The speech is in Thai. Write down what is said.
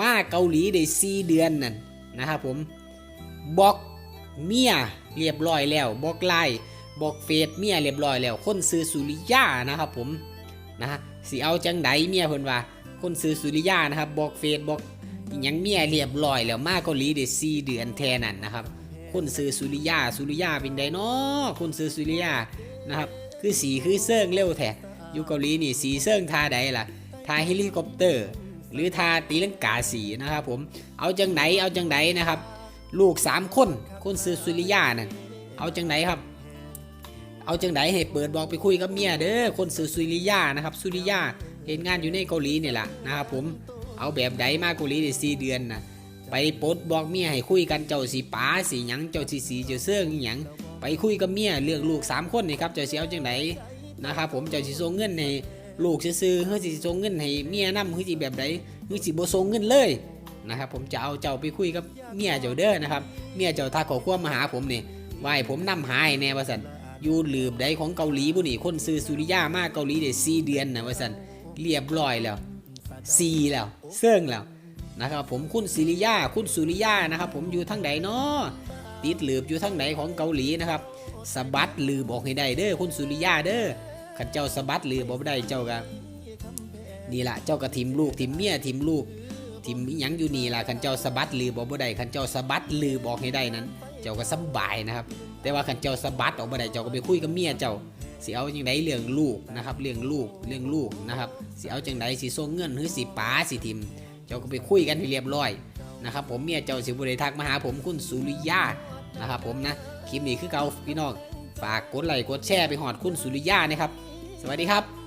มาเกาหลีได้สี่เดือนนั่นนะครับผมบล็อกเมียเรียบร้อยแล้วบล็อกไลน์บล็อกเฟซเมียเรียบร้อยแล้ว คนซื้อสุริยานะครับผมนะฮะสิเอาจังไดเมียเพิ่นว่า คนซื้อสุริยานะครับบล็อกเฟซบล็อกอยังเมียเรียบร้อยแล้วมาเกาหลีได้สี่เดือนแทนนั่นนะครับ คนซื้อสุริยาสุริยาเป็นไดเนาะคนซื้อสุริยานะครับคือสีคือเซิงเร็วแท้อยู่เกาหลีนี่สีเซิงทาใดล่ะทาเฮลิคอปเตอร์ หรือทาตีลังกาสีนะครับผมเอาจังไหนเอาจังไหนนะครับ ลูกสามคนคนซื้อสุริยานั่นเอาจังไหนครับ เอาจังไหนให้เปิดบอกไปคุยกับเมียเด้อคนซื้อสุริยานะครับสุริยาเห็นงานอยู่ในเกาหลีเนี่ยแหละนะครับผมเอาแบบใดมาเกาหลีได้สี่เดือนนะไปปดบอกเมียให้คุยกันเจ้าสีป๋าสีหยังเจ้าสีสีเจ้าเสื่องหยังไปคุยกับเมียเรื่องลูกสามคนนี่ครับเจ้าสีเอาจังไหนนะครับผมเจ้าสีส่งเงินให้ ลูกซื้อเฮ้ยสิส่งเงินให้เมียนำเฮ้ยสิแบบใดเฮ้ยสิบ่ส่งเงินเลยนะครับผมจะเอาเจ้าไปคุยกับเมียเจ้าเด้อนะครับเมียเจ้าทักขอความมาหาผมนี่ว่าให้ผมนำหาให้แน่ว่าสันอยู่หลืบใดของเกาหลีบุนี่คนซื้อสุริยามากเกาหลีได้สี่เดือนนะว่าสันเรียบร้อยแล้วสี่แล้วเสื่องแล้วนะครับผมคุณสุริยาคุณสุริยานะครับผมอยู่ทั้งใดเนาะติดหลืบอยู่ทั้งไหนของเกาหลีนะครับสะบัดหลืบออกให้ได้เด้อคุณสุริยาเด้อ ขันเจ้าสะบัดหลืบอบ่ได้เจ้าก็นี่ละเจ้าก็ทิมลูกทิมเมียทิมลูกทิมยังอยู่นี่ล่ะขันเจ้าสะบัดหลืบอบ่ได้ขันเจ้าสะบัดหลือบอกให้ได้นั้น เจ้าก็สบายนะครับ แต่ว่าขันเจ้าสะบัดออกมาได้เจ้าก็ไปคุยกับเมียเจ้าสิเอาจังไดเรื่องลูกนะครับเรื่องลูกเรื่องลูกนะครับสิเอาจังไดสิส่งเงินหรือสิป๋าสิทิม เจ้าก็ไปคุยกันให้เรียบร้อยนะครับผมเมียเจ้าสิบุได้ทักมาหาผมคุณสุริยานะครับผมนะคลิปนี้คือเก่าพี่น้อง ฝากกดไลค์กดแชร์ไปหอดคุณสุริยานะครับ สวัสดีครับ